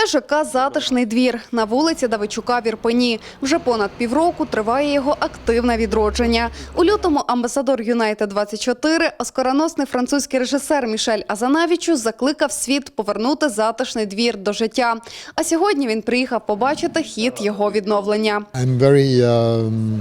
Це ЖК «Затишний двір» на вулиці Давичука в Ірпені. Вже понад півроку триває його активне відродження. У лютому амбасадор Юнайтед-24, оскароносний французький режисер Мішель Азанавічу закликав світ повернути «Затишний двір» до життя. А сьогодні він приїхав побачити хід його відновлення. I'm very um,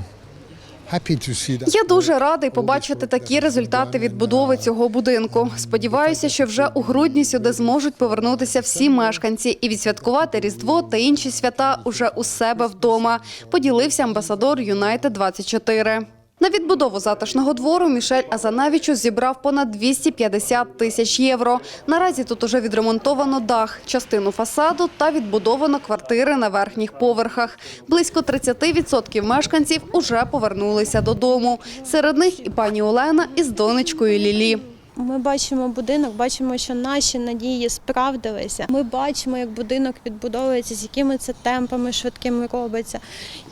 Я дуже радий побачити такі результати відбудови цього будинку. Сподіваюся, що вже у грудні сюди зможуть повернутися всі мешканці і відсвяткувати Різдво та інші свята уже у себе вдома. Поділився амбасадор Юнайтед 24 на відбудову затишного двору Мішель Азанавічу зібрав понад 250 тисяч євро. Наразі тут уже відремонтовано дах, частину фасаду та відбудовано квартири на верхніх поверхах. Близько 30% мешканців уже повернулися додому. Серед них і пані Олена із донечкою Лілі. Ми бачимо будинок, бачимо, що наші надії справдилися. Ми бачимо, як будинок відбудовується, з якими це темпами швидкими робиться.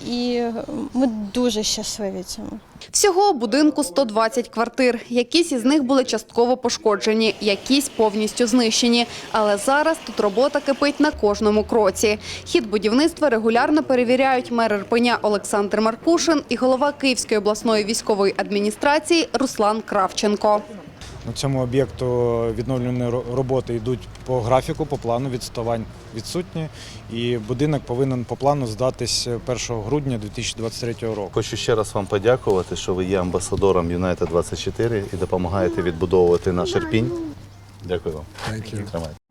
І ми дуже щасливі цьому. Всього будинку 120 квартир. Якісь із них були частково пошкоджені, якісь повністю знищені. Але зараз тут робота кипить на кожному кроці. Хід будівництва регулярно перевіряють мер Ірпеня Олександр Маркушин і голова Київської обласної військової адміністрації Руслан Кравченко. На цьому об'єкту відновлені роботи йдуть по графіку, по плану відставань відсутні. І будинок повинен по плану здатись 1 грудня 2023 року. Хочу ще раз вам подякувати, що ви є амбасадором Юнайтед 24 і допомагаєте відбудовувати наш Ірпінь. Дякую вам. Тримайте.